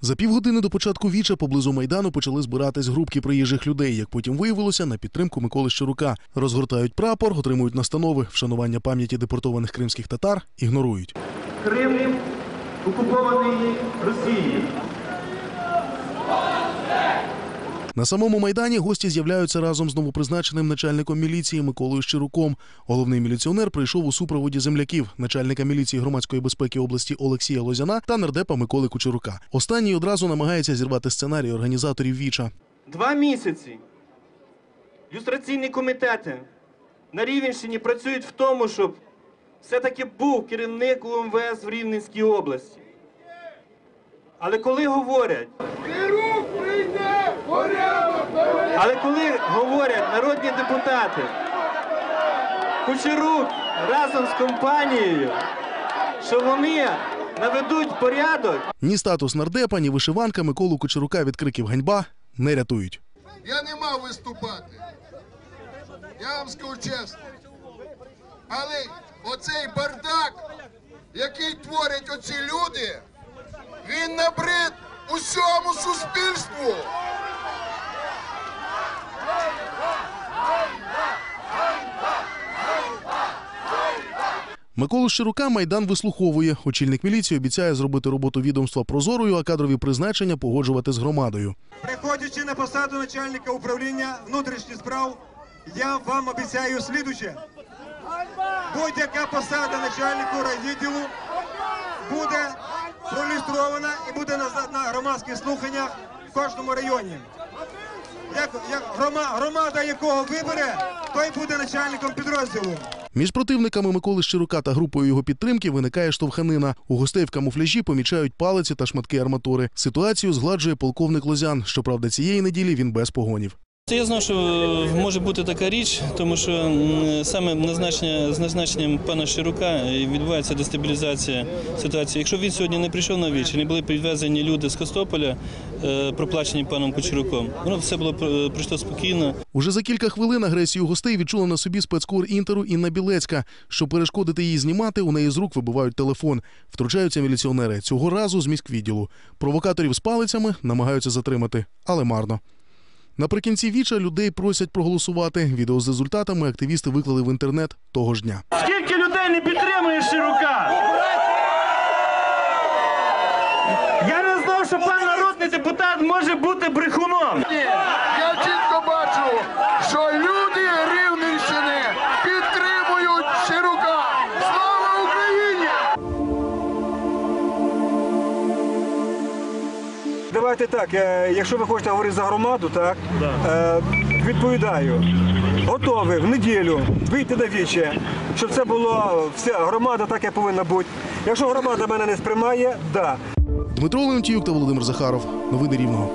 За півгодини до початку віча поблизу майдану почали збиратись групки приїжджих людей. Як потім виявилося, на підтримку Миколи Щурука розгортають прапор, отримують настанови, вшанування пам'яті депортованих кримських татар ігнорують. Крим окупований Росією. На самому майдані гості з'являються разом з новопризначеним начальником міліції Миколою Щируком. Головний міліціонер прийшов у супроводі земляків, начальника міліції громадської безпеки області Олексія Лозяна та нардепа Миколи Кучерука. Останній одразу намагається зірвати сценарій організаторів віча. Два місяці люстраційні комітети на Рівенщині працюють в тому, щоб все-таки був керівник УМВС в Рівненській області. Але коли говорять, але коли говорять народні депутати, Кучерук разом з компанією, що вони наведуть порядок, Ні статус нардепа, ні вишиванка Миколу Кучерука від криків ганьба не рятують. Я не мав виступати. Я вам скажу чесно. Але оцей бардак, який творять оці люди, він набрид усьому суспільству. Миколу Щирука майдан вислуховує. Очільник міліції обіцяє зробити роботу відомства прозорою, а кадрові призначення погоджувати з громадою. Приходячи на посаду начальника управління внутрішніх справ, я вам обіцяю слідуче. Будь-яка посада начальнику райвідділу буде проілюстрована і буде на, громадських слуханнях в кожному районі. Як, як грома, громада якого вибере, той буде начальником підрозділу. Між противниками Миколи Щирука та групою його підтримки виникає штовханина. У гостей в камуфляжі помічають палиці та шматки арматури. Ситуацію згладжує полковник Лозян. Щоправда, цієї неділі він без погонів. Я знав, що може бути така річ, тому що саме назначення, з назначенням пана Ширука відбувається дестабілізація ситуації. Якщо він сьогодні не прийшов на віч, не були підвезені люди з Костополя, е, проплачені паном Кучеруком, воно все було е, пройшло спокійно. Уже за кілька хвилин агресію гостей відчула на собі спецкор інтеру Інна Білецька. Щоб перешкодити їй знімати, у неї з рук вибивають телефон. Втручаються міліціонери. Цього разу з міськвідділу. Провокаторів з палицями намагаються затримати, але марно. Наприкінці віча людей просять проголосувати. Відео з результатами активісти виклали в інтернет того ж дня. Скільки людей не підтримує Ширука? Я не знав, що пан народний депутат може бути брехуном. Давайте так, е, якщо ви хочете говорити за громаду, так е, відповідаю. Готовий в неділю вийти на віче, щоб це була вся громада, так як повинна бути. Якщо громада мене не сприймає, да. Дмитро Леонтіюк та Володимир Захаров. Новини Рівного.